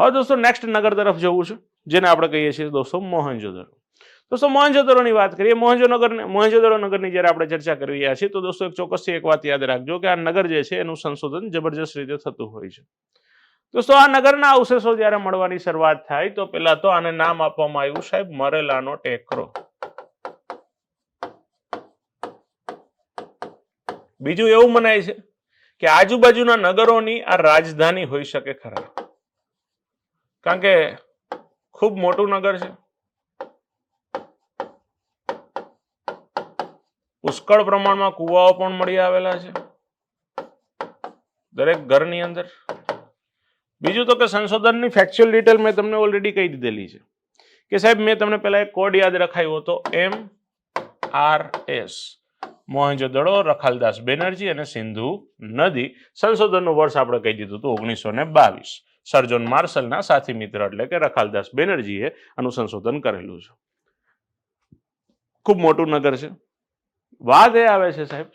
હવે દોસ્તો નેક્સ્ટ નગર તરફ જવું છે, જેને આપણે કહીએ છીએ દોસ્તો મોહનજોદડો. દોસ્તો, મોહનજોદડોની વાત કરીએ મોહનજોનગર મોહનજોદડો નગરની જ્યારે આપણે ચર્ચા કરી રહ્યા છીએ, તો દોસ્તો એક ચોક્કસથી એક વાત યાદ રાખજો કે આ નગર જે છે, એનું સંશોધન જબરજસ્ત રીતે થતું હોય છે. દોસ્તો, આ નગરના અવશેષો જ્યારે મળવાની શરૂઆત થાય, તો પહેલા તો આને નામ આપવામાં આવ્યું સાહેબ, મરેલાનો ટેકરો. બીજું એવું મનાય છે કે આજુબાજુના નગરોની આ રાજધાની હોઈ શકે ખરા. કારણ કે ખૂબ મોટું નગર છે. પુષ્કળ પ્રમાણમાં કુવાઓ પણ મળી આવેલા છે. દરેક ઘરની અંદર. બીજું તો કે સંશોધનની ફેક્ચ્યુઅલ ડિટેલ મેં તમને ઓલરેડી કહી દીધેલી છે. કે સાહેબ, મેં તમને પહેલા એક કોડ યાદ રખાયો હતો M R S Mohenjodaro Rakhaldas Banerjee અને સિંધુ નદી. સંશોધનનું વર્ષ આપણે કહી દીધું હતું ઓગણીસો ને બાવીસ. સર્જન માર્શલના સાથી મિત્ર એટલે કે રખાલદાસ બેનર્જીએ આનું સંશોધન કરેલું છે. ખૂબ મોટું નગર છે. વાત એ આવે છે સાહેબ.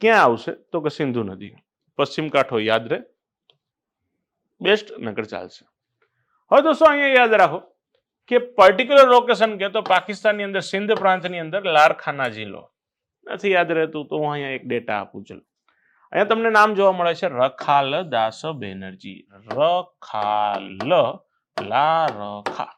ક્યાં આવશે? તો કે સિંધુ નદી. પશ્ચિમ કાંઠો યાદ રહે. બેસ્ટ નગર ચાલશે. હવે દોસ્તો અહીંયા યાદ રાખો કે પર્ટિક્યુલર લોકેશન કે તો પાકિસ્તાનની અંદર સિંધ પ્રાંતની અંદર લારખાના જિલ્લો. નથી યાદ રહેતું તો હું અહીંયા એક ડેટા આપું, ચલો. અહીંયા તમને નામ જોવા મળે છે રખાલ દાસ બેનર્જી. રખાલ લારખા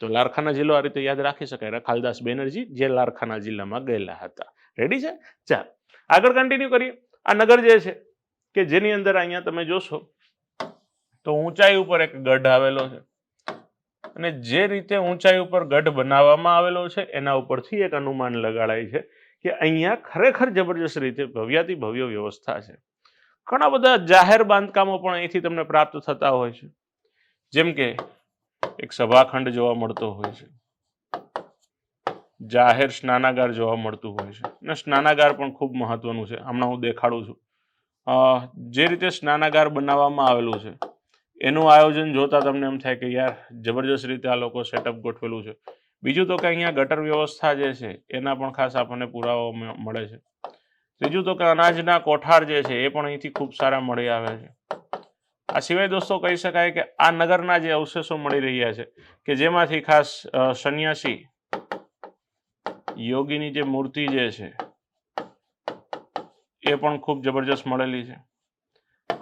તો લારખાના જિલ્લો આ રીતે યાદ રાખી શકાય. રખાલદાસ બેનર્જી જે લારખાના જિલ્લામાં ગયેલા હતા. રેડી છે? ચાલ. આગળ કન્ટિન્યુ કરીએ. આ નગર જે છે કે જેની અંદર અહીંયા તમે જોશો, તો ઊંચાઈ ઉપર એક ગઢ આવેલો છે. અને જે રીતે ઊંચાઈ ઉપર ગઢ બનાવવામાં આવેલો છે, એના ઉપરથી એક અનુમાન લગાડાય છે. કે અહીંયા ખરેખર જબરજસ્ત રીતે ભવ્યાતિ ભવ્ય વ્યવસ્થા છે. ઘણા બધા જાહેર બાંધકામો પણ અહીંથી તમને પ્રાપ્ત થતા હોય છે. જેમ કે એક સભાખંડ જોવા મળતો હોય છે. જાહેર સ્નાનાગાર જોવા મળતું હોય છે. અને સ્નાનાગાર પણ ખૂબ મહત્વનું છે. હમણાં હું દેખાડું છું. જે રીતે સ્નાનાગાર બનાવવામાં આવેલું છે, એનું આયોજન જોતા તમને એમ થાય કે યાર, જબરજસ્ત રીતે આ લોકો સેટઅપ ગોઠવેલું છે. બીજું તો કે અહીંયા ગટર વ્યવસ્થા જે છે, એના પણ ખાસ આપણને પુરાવો મળે છે. ત્રીજું તો કે અનાજના કોઠાર જે છે, એ પણ અહીંથી ખૂબ સારા મળી આવે છે. આ સિવાય દોસ્તો કહી શકાય કે આ નગરના જે અવશેષો મળી રહ્યા છે, કે જેમાંથી ખાસ સંન્યાસી, યોગીની જે મૂર્તિ જે છે, એ પણ ખૂબ જબરજસ્ત મળેલી છે.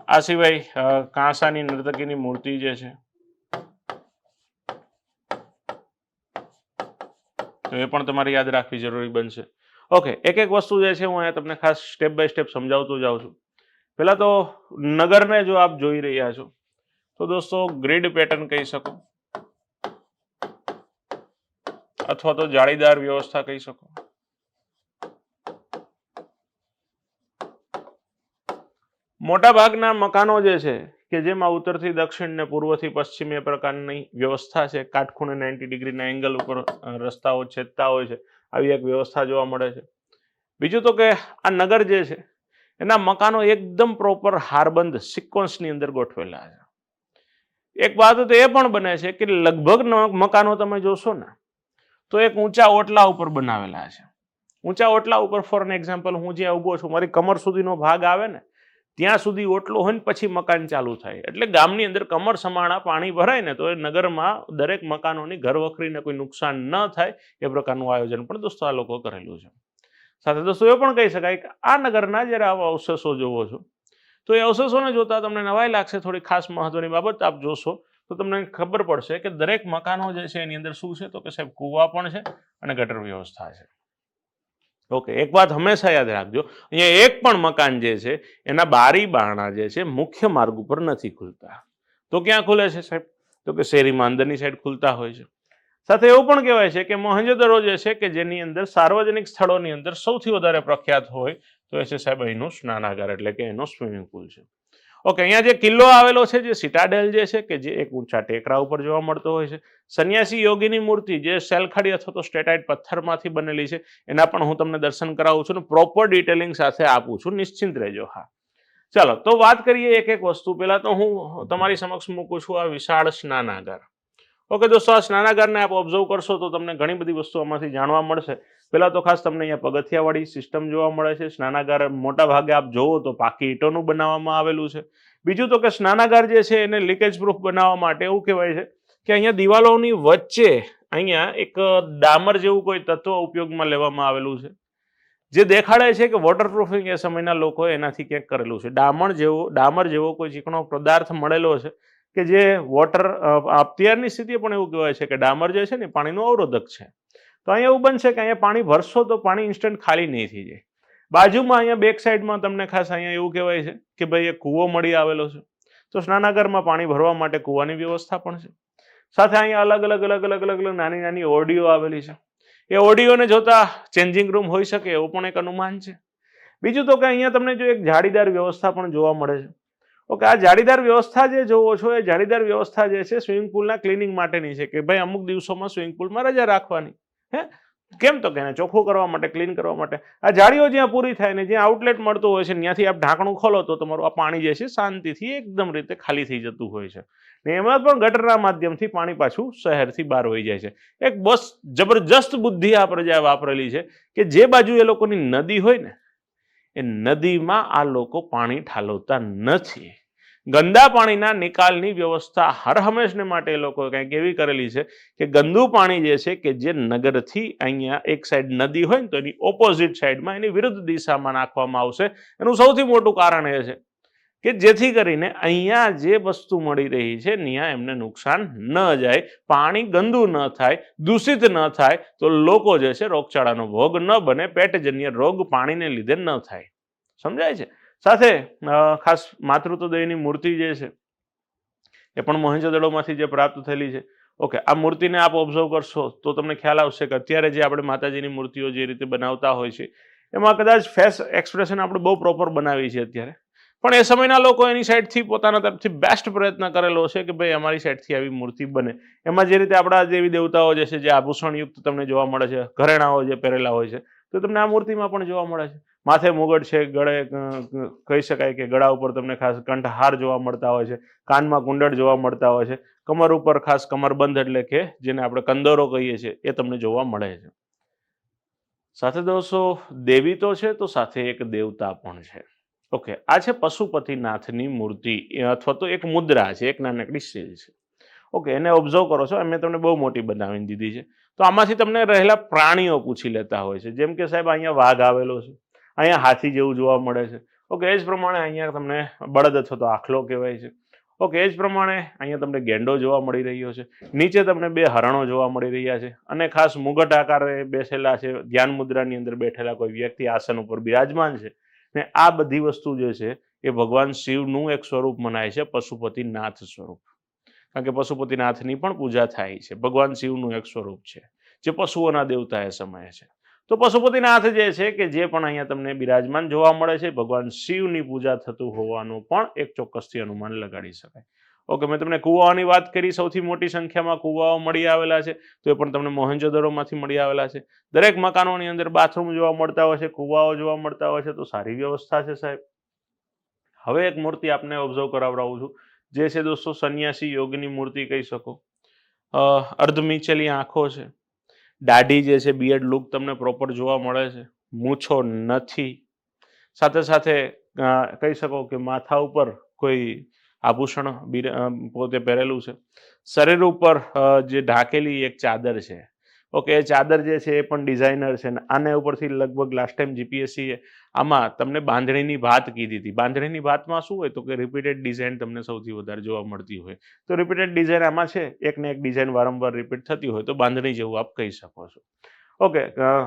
આ સિવાય કાંસાની નર્તકીની મૂર્તિ જે છે તો એ પણ તમારે યાદ રાખવી જરૂરી બનશે. ઓકે એક એક વસ્તુ જે છે હું અહીંયા તમને ખાસ સ્ટેપ બાય સ્ટેપ સમજાવતો જાઉં છું. પહેલાં તો નગરને જો આપ જોઈ રહ્યા છો, તો દોસ્તો ગ્રીડ પેટર્ન કહી શકો. અથવા તો જાળીદાર વ્યવસ્થા કહી શકો. મોટા ભાગના મકાનો જે છે કે જેમાં ઉત્તરથી દક્ષિણ ને પૂર્વથી પશ્ચિમ એ પ્રકારની વ્યવસ્થા છે. કાટખૂણે નાઇન્ટી ડિગ્રીના એંગલ ઉપર રસ્તાઓ છેદતા હોય છે. આવી એક વ્યવસ્થા જોવા મળે છે. બીજું તો કે આ નગર જે છે, એના મકાનો એકદમ પ્રોપર હારબંધ સિક્વન્સની અંદર ગોઠવેલા છે. એક વાત તો એ પણ બને છે કે લગભગ મકાનો તમે જોશો ને, તો એક ઊંચા ઓટલા ઉપર બનાવેલા છે. ઊંચા ઓટલા ઉપર ફોર એન એક્ઝામ્પલ હું જ્યાં ઊભો છું, મારી કમર સુધીનો ભાગ આવે ને ત્યાં સુધી ઓટલો હોય ને પછી મકાન ચાલુ થાય. એટલે ગામની અંદર કમર સમાણા પાણી ભરાય ને તો એ નગરમાં દરેક મકાનોની ઘર વખરીને કોઈ નુકસાન ન થાય એ પ્રકારનું આયોજન પણ દોસ્તો આ લોકો કરેલું છે. સાથે દોસ્તો એ પણ કહી શકાય કે આ નગરના જ્યારે આવા અવશેષો જોવો છો, તો એ અવશેષોને જોતા તમને નવાઈ લાગશે થોડી ખાસ મહત્વની બાબત આપ જોશો, તો તમને ખબર પડશે કે દરેક મકાનો જે છે એની અંદર શું છે તો કે સાહેબ કૂવા પણ છે અને ગટર વ્યવસ્થા છે. ઓકે, એક વાત હંમેશા યાદ રાખજો. અહીંયા એક પણ મકાન જે છે, એના બારી બારણા જે છે, મુખ્ય માર્ગ ઉપર નથી ખુલતા. તો ક્યાં ખુલે છે સાહેબ? તો કે શેરીમાં અંદરની સાઈડ ખુલતા હોય છે. સાથે એવું પણ કહેવાય છે કે મોહેંજોદડો જે છે કે જેની અંદર સાર્વજનિક સ્થળોની અંદર સૌથી વધારે પ્રખ્યાત હોય, તો એ છે સાહેબ અહીંનું સ્નાનાગાર, એટલે કે એનો સ્વિમિંગ પુલ છે. ઓકે, અહીંયા જે કિલ્લો આવેલો છે, જે સિટાડેલ જે છે, કે જે એક ઊંચા ટેકરા ઉપર જોવા મળતો હોય છે, સંન્યાસી યોગીની મૂર્તિ જે સેલખાડી અથવા તો સ્ટેટાઇટ પથ્થરમાંથી બનેલી છે, એના પણ હું તમને દર્શન કરાવું છું પ્રોપર ડિટેલિંગ સાથે આપું છું, નિશ્ચિંત રહેજો, હા. ચાલો, તો વાત કરીએ એક એક વસ્તુ પહેલાં. તો હું તમારી સમક્ષ મૂકું છું આ વિશાળ સ્નાનાગાર. ઓકે દોસ્તો, આ સ્નાનાગારને આપ ઓબ્ઝર્વ કરશો તો તમને ઘણી બધી વસ્તુ આમાંથી જાણવા મળશે. પહેલાં તો ખાસ તમને અહીંયા પગથિયાવાળી સિસ્ટમ જોવા મળે છે. સ્નાનાગાર મોટા ભાગે આપ જોવો તો પાકી ઈંટોનું બનાવવામાં આવેલું છે. બીજું તો કે સ્નાનાગાર જે છે એને લીકેજ પ્રૂફ બનાવવા માટે એવું કહેવાય છે કે અહીંયા દિવાલોની વચ્ચે અહીંયા એક ડામર જેવું કોઈ તત્વ ઉપયોગમાં લેવામાં આવેલું છે. જે દેખાડે છે કે વોટરપ્રૂફિંગ એ સમયના લોકોએ એનાથી ક્યાંક કરેલું છે. ડામર જેવો ડામર જેવો કોઈ ચીકણો પદાર્થ મળેલો છે. કે જે વોટર અત્યારની સ્થિતિએ પણ એવું કહેવાય છે કે ડામર જે છે ને પાણીનું અવરોધક છે. તો અહીંયા એવું બનશે કે અહીંયા પાણી ભરશો તો પાણી ઇન્સ્ટન્ટ ખાલી નહીં થઈ જાય. બાજુમાં અહીંયા બેક સાઈડમાં તમને ખાસ અહીંયા એવું કહેવાય છે કે ભાઈ એક કૂવો મળી આવેલો છે. તો સ્નાનાગારમાં પાણી ભરવા માટે કૂવાની વ્યવસ્થા પણ છે. સાથે અહીંયા અલગ અલગ અલગ અલગ અલગ અલગ નાની નાની ઓડિયો આવેલી છે. એ ઓડિયોને જોતા ચેન્જિંગ રૂમ હોઈ શકે એવું પણ એક અનુમાન છે. બીજું તો કે અહીંયા તમને જો એક જાળીદાર વ્યવસ્થા પણ જોવા મળે છે. ઓકે આ જાળીદાર વ્યવસ્થા જે જોવો છો, એ જાળીદાર વ્યવસ્થા જે છે, સ્વિમિંગ પુલના ક્લિનિંગ માટેની છે કે ભાઈ અમુક દિવસોમાં સ્વિમિંગ પુલમાં રજા રાખવાની, હે? કેમ તો કે ચોખ્ખું કરવા માટે, ક્લીન કરવા માટે. આ જાળીઓ જ્યાં પૂરી થાય ને જ્યાં આઉટલેટ મળતું હોય છે ત્યાંથી આપ ઢાંકણું ખોલો તો તમારું આ પાણી જે છે શાંતિથી એકદમ રીતે ખાલી થઈ જતું હોય છે. ને એમાં પણ ગટરના માધ્યમથી પાણી પાછું શહેરથી બહાર વહી જાય છે. એક બસ જબરજસ્ત બુદ્ધિ આ પ્રજાએ વાપરેલી છે કે જે બાજુ એ લોકોની નદી હોય ને એ નદીમાં આ લોકો પાણી ઠાલવતા નથી. ગંદા પાણીના નિકાલની વ્યવસ્થા હર હંમેશને માટે એ લોકો કંઈક એવી કરેલી છે કે ગંદુ પાણી જે છે કે જે નગરથી અહીંયા એક સાઈડ નદી હોય ને તો એની ઓપોઝિટ સાઈડમાં એની વિરુદ્ધ દિશામાં નાખવામાં આવશે. એનું સૌથી મોટું કારણ એ છે કે જેથી કરીને અહીંયા જે વસ્તુ મળી રહી છે ત્યાં એમને નુકસાન ન જાય, પાણી ગંદુ ન થાય, દૂષિત ન થાય, તો લોકો જે છે રોગચાળાનો ભોગ ન બને, પેટજન્ય રોગ પાણીને લીધે ન થાય. સમજાય છે? સાથે ખાસ માતૃત્વદયની મૂર્તિ જે છે, એ પણ મોહેંજોદડોમાંથી જે પ્રાપ્ત થયેલી છે. ઓકે આ મૂર્તિને આપ ઓબ્ઝર્વ કરશો તો તમને ખ્યાલ આવશે કે અત્યારે જે આપણે માતાજીની મૂર્તિઓ જે રીતે બનાવતા હોય છે, એમાં કદાચ ફેસ એક્સપ્રેશન આપણે બહુ પ્રોપર બનાવી છે અત્યારે. પણ એ સમયના લોકો એની સાઈડથી પોતાના તરફથી બેસ્ટ પ્રયત્ન કરેલો છે કે ભાઈ અમારી સાઈડથી આવી મૂર્તિ બને. એમાં જે રીતે આપણા દેવી દેવતાઓ જે છે, જે આભૂષણયુક્ત તમને જોવા મળે છે, ઘરેણાઓ જે પહેરેલા હોય છે, તો તમને આ મૂર્તિમાં પણ જોવા મળે છે. માથે મુગટ છે, ગળે કહી શકાય કે ગળા ઉપર તમને ખાસ કંઠહાર જોવા મળતા હોય છે, કાનમાં કુંડળ જોવા મળતા હોય છે, કમર ઉપર ખાસ કમરબંધ એટલે કે જેને આપણે કંદોરો કહીએ છીએ, એ તમને જોવા મળે છે. સાથે દોસ્તો, દેવી તો છે, તો સાથે એક દેવતા પણ છે. ઓકે, આ છે પશુપતિનાથની મૂર્તિ અથવા તો એક મુદ્રા છે, એક નાનકડી શીલ છે. ઓકે, એને ઓબ્ઝર્વ કરો છો, મેં તમને બહુ મોટી બનાવીને દીધી છે. તો આમાંથી તમને રહેલા પ્રાણીઓ પૂછી લેતા હોય છે. જેમ કે સાહેબ, અહીંયા વાઘ આવેલો છે, અહીંયા હાથી જેવું જોવા મળે છે. ઓકે, એ જ પ્રમાણે અહીંયા તમને બળદ અથવા તો આખલો કહેવાય છે. ઓકે, એ જ પ્રમાણે અહીંયા તમને ગેંડો જોવા મળી રહ્યો છે. નીચે તમને બે હરણો જોવા મળી રહ્યા છે. અને ખાસ મુગટ આકારે બેસેલા છે, ધ્યાન મુદ્રાની અંદર બેઠેલા કોઈ વ્યક્તિ આસન ઉપર બિરાજમાન છે. ને આ બધી વસ્તુ જે છે, એ ભગવાન શિવનું એક સ્વરૂપ મનાય છે, પશુપતિનાથ સ્વરૂપ. કારણ કે પશુપતિનાથની પણ પૂજા થાય છે, ભગવાન શિવનું એક સ્વરૂપ છે, જે પશુઓના દેવતા એ સમયે છે. તો પશુપતિનાથ જે છે કે જે પણ અહીંયા તમને બિરાજમાન જોવા મળે છે, ભગવાન શિવની પૂજા થતું હોવાનું પણ એક ચોક્કસથી અનુમાન લગાડી શકાય. ઓકે મેં તમને કૂવાઓની વાત કરી સૌથી મોટી સંખ્યામાં કૂવાઓ મળી આવેલા છે તો એ પણ તમને મોહેંજોદરોમાંથી મળી આવેલા છે. દરેક મકાનોની અંદર બાથરૂમ જોવા મળતા હોય છે કૂવાઓ જોવા મળતા હોય છે તો સારી વ્યવસ્થા છે સાહેબ. હવે એક મૂર્તિ આપને ઓબ્ઝર્વ કરાવડાવું છું. જે છે દોસ્તો સંન્યાસી યોગની મૂર્તિ કહી શકો. અ, અર્ધમીચેલી આંખો છે. દાઢી જે છે બિયર્ડ લુક તમને પ્રોપર જોવા મળે છે. મૂછો નથી. સાથે સાથે કહી શકો કે માથા ઉપર કોઈ આભૂષણ પોતે પહેરેલું છે. શરીર ઉપર જે ઢાંકેલી એક ચાદર છે. ઓકે, એ ચાદર જે છે એ પણ ડિઝાઇનર છે ને આને ઉપરથી લગભગ લાસ્ટ ટાઈમ જીપીએસસી આમાં તમને બાંધણીની ભાત કીધી હતી. બાંધણીની ભાતમાં શું હોય તો કે રિપીટેડ ડિઝાઇન તમને સૌથી વધારે જોવા મળતી હોય. તો રિપીટેડ ડિઝાઇન આમાં છે એક ને એક ડિઝાઇન વારંવાર રિપીટ થતી હોય તો બાંધણી જેવું આપ કહી શકો છો. ઓકે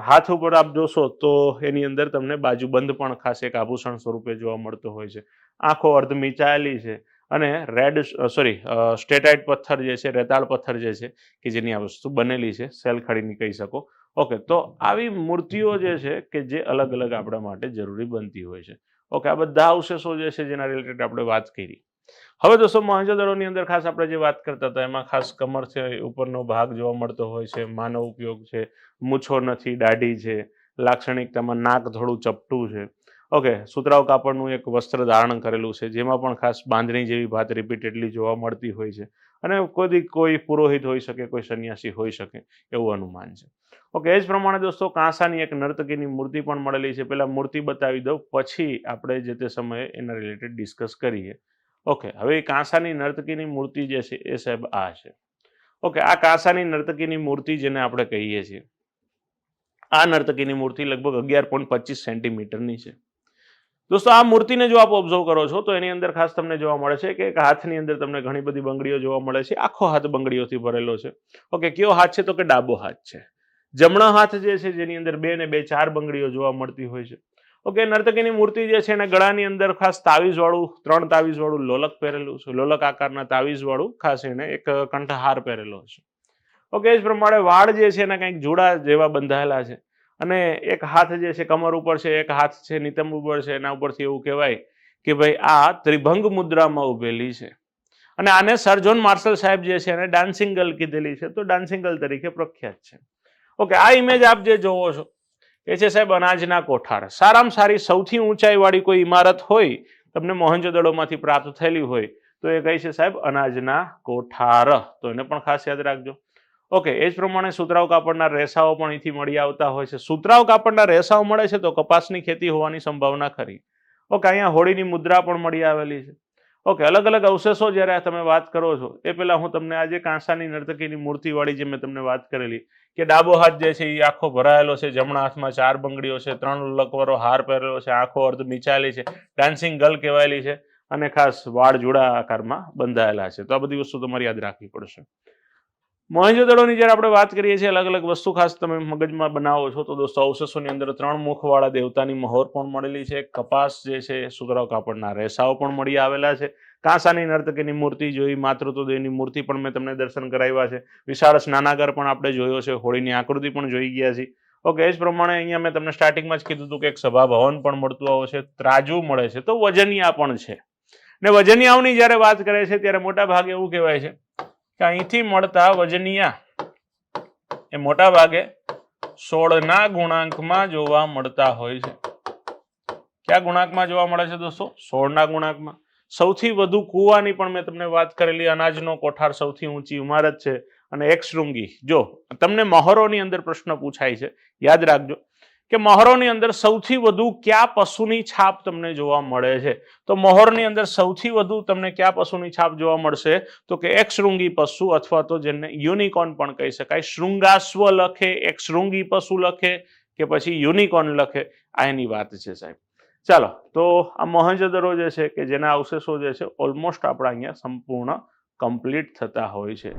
હાથ ઉપર આપ જોશો તો એની અંદર તમને બાજુબંધ પણ ખાસ એક આભૂષણ સ્વરૂપે જોવા મળતો હોય છે. આંખો અર્ધ મીચાયેલી છે. અને રેડ સોરી સ્ટેટાઇટ પથ્થર જે છે, રેતાળ પથ્થર જે છે, કે જેની આ વસ્તુ બનેલી છે સેલખડીની કહી શકો. ઓકે તો આવી મૂર્તિઓ જે છે કે જે અલગ અલગ આપણા માટે જરૂરી બનતી હોય છે. ઓકે આ બધા અવશેષો જે છે જેના રિલેટેડ આપણે વાત કરી. હવે દોસ્તો મોહેંજોદડોની અંદર ખાસ આપણે જે વાત કરતા હતા, એમાં ખાસ કમર છે, ઉપરનો ભાગ જોવા મળતો હોય છે, માનવ ઉપયોગ છે, મૂછો નથી, દાઢી છે, લાક્ષણિકતામાં નાક થોડું ચપટું છે. ઓકે, સુતરાઉ કાપડનું એક વસ્ત્ર ધારણ કરેલું છે, જેમાં પણ ખાસ બાંધણી જેવી ભાત રિપીટેડલી જોવા મળતી હોય છે. અને કોઈ કોઈ પુરોહિત હોઈ શકે, કોઈ સંન્યાસી હોઈ શકે, એવું અનુમાન છે. ઓકે, એ જ પ્રમાણે દોસ્તો કાંસાની એક નર્તકીની મૂર્તિ પણ મળેલી છે. પહેલાં મૂર્તિ બતાવી દઉં, પછી આપણે જે તે સમયે એના રિલેટેડ ડિસ્કસ કરીએ. ઓકે, હવે એ કાંસાની નર્તકીની મૂર્તિ જે છે, એ સાહેબ આ છે. ઓકે, આ કાંસાની નર્તકીની મૂર્તિ જેને આપણે કહીએ છીએ, આ નર્તકીની મૂર્તિ લગભગ અગિયાર પોઈન્ટ પચીસ સેન્ટીમીટરની છે. દોસ્તો, આ મૂર્તિને જો આપ ઓબ્ઝર્વ કરો છો, તો એની અંદર ખાસ તમને જોવા મળે છે કે હાથની અંદર તમને ઘણી બધી બંગડીઓ જોવા મળે છે. આખો હાથ બંગડીઓથી ભરેલો છે. ઓકે, કયો હાથ છે તો કે ડાબો હાથ છે. જમણા હાથ જે છે, જેની અંદર બે ને બે ચાર બંગડીઓ જોવા મળતી હોય છે. ઓકે, નર્તકીની મૂર્તિ જે છે, એને ગળાની અંદર ખાસ તાવીઝવાળું, ત્રણ તાવીઝવાળું લોલક પહેરેલું છે. લોલક આકારના તાવીઝવાળું ખાસ એને એક કંઠહાર પહેરેલો છે. ઓકે, એ જ પ્રમાણે વાળ જે છે, એના કંઈક જોડા જેવા બંધાયેલા છે. અને એક હાથ જે છે કમર ઉપર છે, એક હાથ છે નિતંબ ઉપર છે, એના ઉપરથી એવું કહેવાય કે ભાઈ આ ત્રિભંગ મુદ્રામાં ઉભેલી છે. અને આને સર્જોન માર્શલ સાહેબ જે છે એને ડાન્સિંગ ગર્લ કીધેલી છે, તો ડાન્સિંગ ગર્લ તરીકે પ્રખ્યાત છે. ઓકે, આ ઇમેજ આપ જે જોવો છો, એ છે સાહેબ અનાજના કોઠાર. સારામાં સારી સૌથી ઊંચાઈવાળી કોઈ ઇમારત હોય, તમને મોહનજોદડોમાંથી પ્રાપ્ત થયેલી હોય, તો એ કહી છે સાહેબ? અનાજના કોઠાર. તો એને પણ ખાસ યાદ રાખજો. ઓકે એ જ પ્રમાણે સુતરાઉ કાપડના રેસાઓ પણ અહીંથી મળી આવતા હોય છે. સુતરાઉ કાપડના રેસાઓ મળે છે તો કપાસની ખેતી હોવાની સંભાવના ખરી. ઓકે અહીંયા હોળીની મુદ્રા પણ મળી આવેલી છે. ઓકે અલગ અલગ અવશેષો જ્યારે તમે વાત કરો છો, એ પહેલા હું તમને આજે કાંસાની નર્તકીની મૂર્તિવાળી જે મેં તમને વાત કરેલી, કે ડાબો હાથ જે છે એ આખો ભરાયેલો છે, જમણા હાથમાં ચાર બંગડીઓ છે, ત્રણ લકવરો હાર પહેરેલો છે, આખો અર્ધ નીચાયેલી છે ડાન્સિંગ ગર્લ કહેવાયેલી છે અને ખાસ વાળ જોડા આકારમાં બંધાયેલા છે. તો આ બધી વસ્તુ તમારે યાદ રાખવી પડશે. મોહેંજોદડોની જ્યારે આપણે વાત કરીએ છીએ, અલગ અલગ વસ્તુ ખાસ તમે મગજમાં બનાવો છો, તો દોસ્તો અવશેષોની અંદર ત્રણ મુખવાળા દેવતાની મહોર પણ મળેલી છે. કપાસ જે છે સુતરાવ કાપડના રેસાઓ પણ મળી આવેલા છે. કાંસાની નર્તકીની મૂર્તિ જોઈ, માતૃત્વદેવની મૂર્તિ પણ મેં તમને દર્શન કરાવ્યા છે. વિશાળ સ્નાનાગર પણ આપણે જોયો છે, હોળીની આકૃતિ પણ જોઈ ગયા છે ઓકે, એ જ પ્રમાણે અહીંયા મેં તમને સ્ટાર્ટિંગમાં જ કીધું હતું કે એક સભા ભવન પણ મળતું આવે છે, ત્રાજુ મળે છે, તો વજનિયા પણ છે. ને વજનિયાઓની જ્યારે વાત કરે છે, ત્યારે મોટા ભાગે એવું કહેવાય છે કે અહીંથી મળતા વજનિયા એ મોટા ભાગે સોળના ગુણાંકમાં જોવા મળતા હોય છે. કયા ગુણાંકમાં જોવા મળે છે દોસ્તો? સોળના ગુણાંકમાં. સૌથી વધુ કૂવાની પણ મેં તમને વાત કરેલી, અનાજનો કોઠાર સૌથી ઊંચી ઇમારત છે અને એક શૃંગી. જો, તમને મહોરોની અંદર પ્રશ્ન પૂછાય છે, યાદ રાખજો. કે મહોરોની અંદર સૌથી વધુ કયા પશુની છાપ તમને જોવા મળે છે? તો મહોરની અંદર સૌથી વધુ તમને કયા પશુની છાપ જોવા મળશે? તો કે એક શૃંગી પશુ અથવા તો જેને યુનિકોર્ન પણ કહી શકાય. શૃંગાસ્વ લખે, એક શૃંગી પશુ લખે કે પછી યુનિકોર્ન લખે, આ એની વાત છે સાહેબ. ચાલો, તો આ મહંજદરો જે છે કે જેના અવશેષો જે છે ઓલમોસ્ટ આપણા અહીંયા સંપૂર્ણ કમ્પ્લીટ થતા હોય છે.